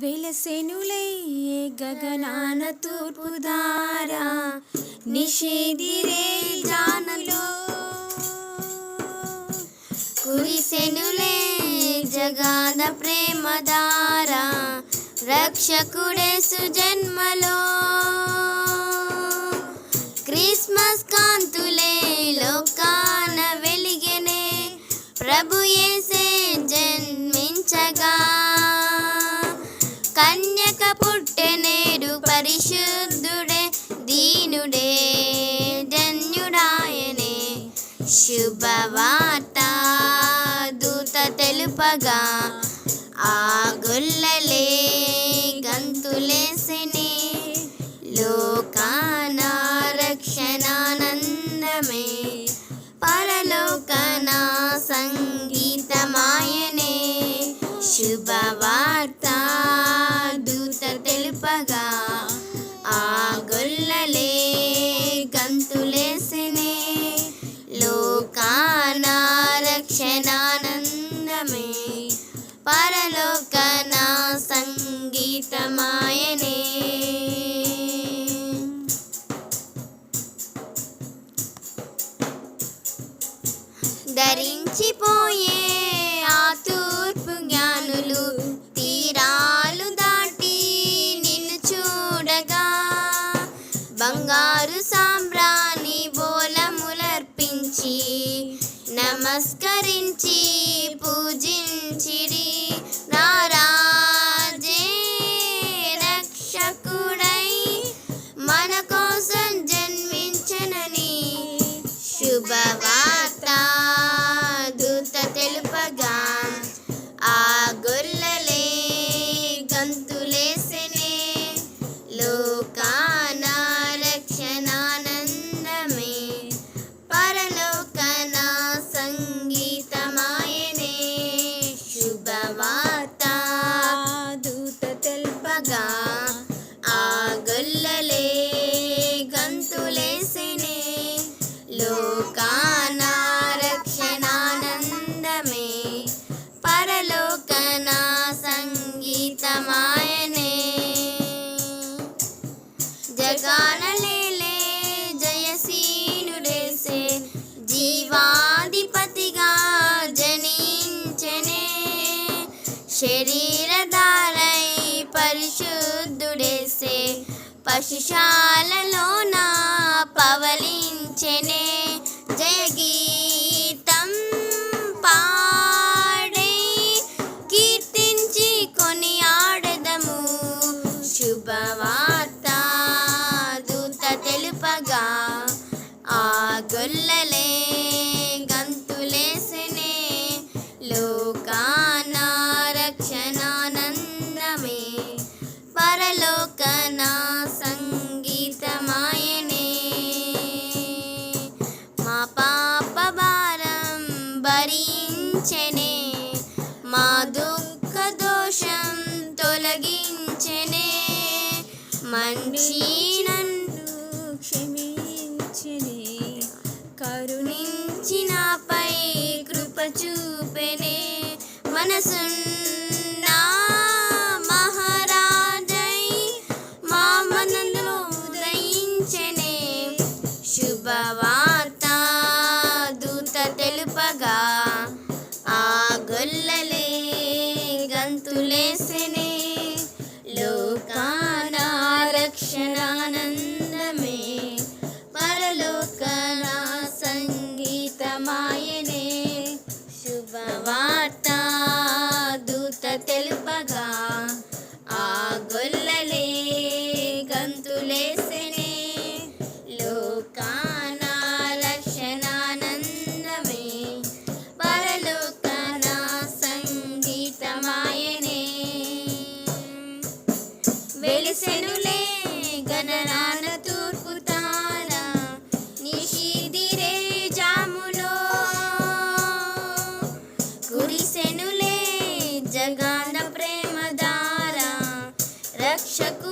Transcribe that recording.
వెలసెనులయ్యే గగనాన తూర్పుదారా నిషేధిరే జానలో. కురిసెనులే జగాన ప్రేమదారా రక్షకుడే సుజన్మలో. Christmas కాంతులే లోకాన వెలిగెనే ప్రభుయే శుభవార్త. దూత తెలుపగా ఆ గొల్లలే గంతులేసిని లోకాన రక్షణానందమే పరలోకన సంగీతమాయనే శుభ ధరించిపోయే ఆ తూర్పు జ్ఞానులు తీరాలు దాటి నిన్ను చూడగా. బంగారు సాంబ్రాణి బోలములర్పించి నమస్కరించి పూజించిరి నారాజే రక్షకుడై. మన కోసం జన్మించనని శుభవా శరీరధారై పరిశుద్ధుడేసే పశుశాలలో నా మంచి నన్ను క్షమించని కరుణి కరుణించినాపై కృప చూపెనే మనసున్న పరలోకన సంగీతమాయనే రక్షకు